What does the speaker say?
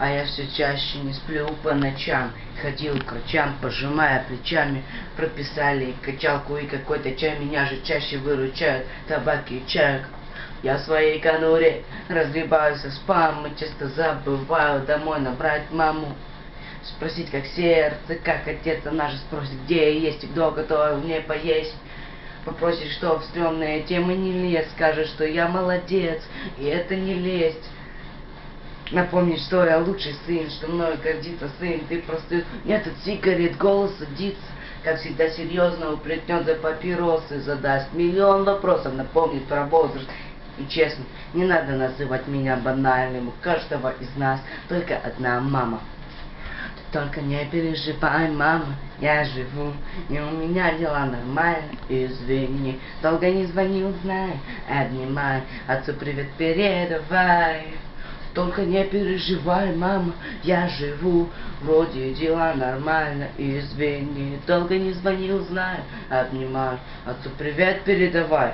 А я все чаще не сплю по ночам. Ходил к врачам, пожимая плечами Прописали качалку и какой-то чай. Меня же чаще выручают табак и чай я в своей конуре разгребаюсь спам И часто забываю домой набрать маму. Спросить, как сердце, как отец Она же спросит, где есть и кто готов мне поесть. Попросишь, что в стрёмные темы не лез Скажешь, что я молодец, и это не лезть Напомнить, что я лучший сын, что мною гордится сын, ты просто... Нет тут сигарет, голос садится, как всегда серьезно упрекнет за папиросы, задаст миллион вопросов, напомнит про возраст. И честно, не надо называть меня банальным, у каждого из нас только одна мама. Только не переживай, мама, я живу, и у меня дела нормально, извини. Долго не звонил, знай, обнимай, отцу привет передавай. Только не переживай, мама, я живу, вроде дела нормально, извини. Долго не звонил, знаю, обнимаю, отцу привет передавай.